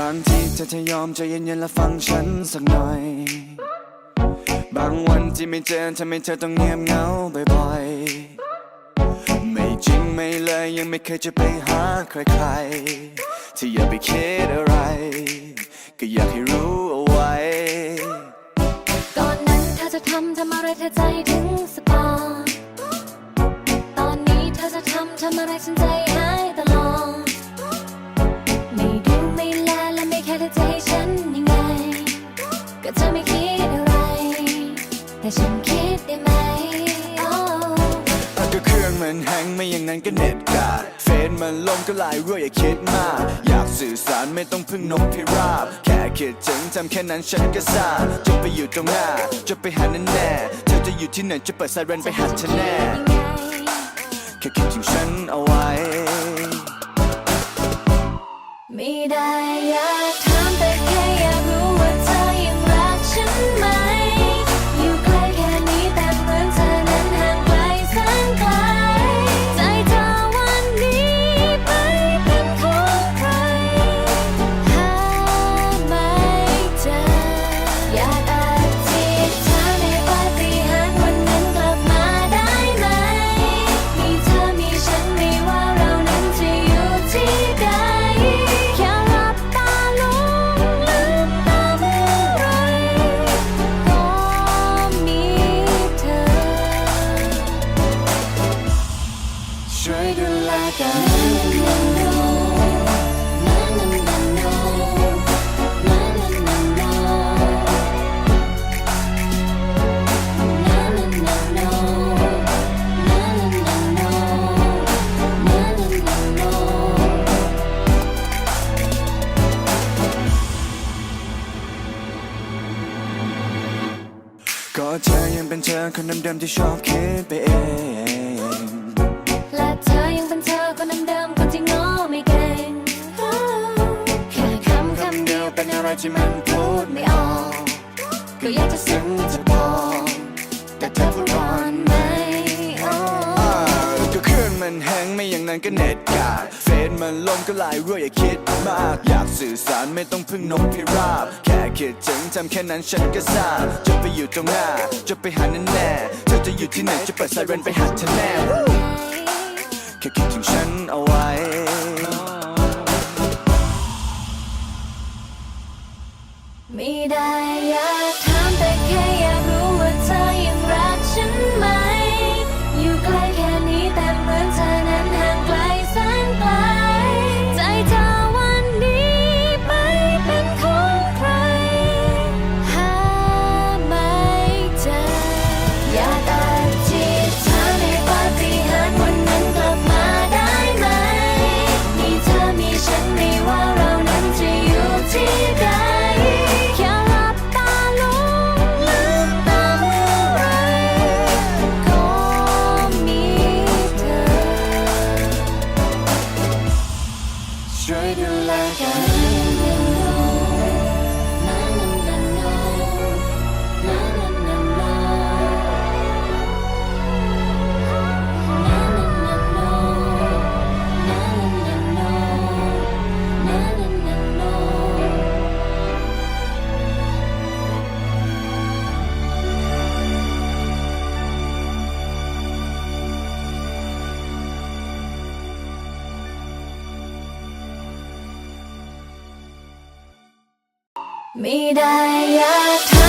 บางทีเธอจะยอมใจเย็นๆและฟังฉันสักหน่อย บางวันที่ไม่เจอทำให้เธอต้องเงียบเหงาบ่อยๆ ไม่จริงไม่เลยยังไม่เคยจะไปหาใครๆที่อย่าไปคิดอะไร ก็อยากให้รู้เอาไว้ ก่อนนั้นเธอจะทำทำอะไรเธอใจถึงสปอร์ตอนนี้เธอจะทำทำอะไรฉันใจ มันแฮงไม่อย่างนั้นก็เน็ตกาดเฟซมันลงก็ลน์รั่วอย่าคิดมาก อยากสื่อสารไม่ต้องพึ่งนกพิราบ แค่คิดถึงทำแค่นั้นฉันก็ทราบจะไปอยู่ตรงหน้า จะไปหาแน่แน่เธอจะอยู่ที่ไหนจะเปิดไซเรนไปหาเธอแน่แค่คิดถึงฉันเอาไว้ ไม่ได้ ก็เธอยังเป็นเธอคนเดิมๆที่ชอบคิดไปเอง อะไรที่มันพูดไม่ออกก็อยากจะซึ้งจะบอกแต่เธอพูดร้อนไหมโอ้อ่าก็เครื่องมันแฮงไม่อย่างนั้นก็เน็ตกาดเฟซมันลงก็ไลน์รั่วอย่าคิดมาก อยากสื่อสารไม่ต้องพึ่งนกพิราบ แค่คิดถึงทำแค่นั้นฉันก็ทราบจะไปอยู่ตรงหน้า จะไปหาแน่แน่เธอจะอยู่ที่ไหนจะเปิดไซเรนไปหาเธอแน่แค่คิดถึงฉันเอาไว้ ไม่ได้อยาก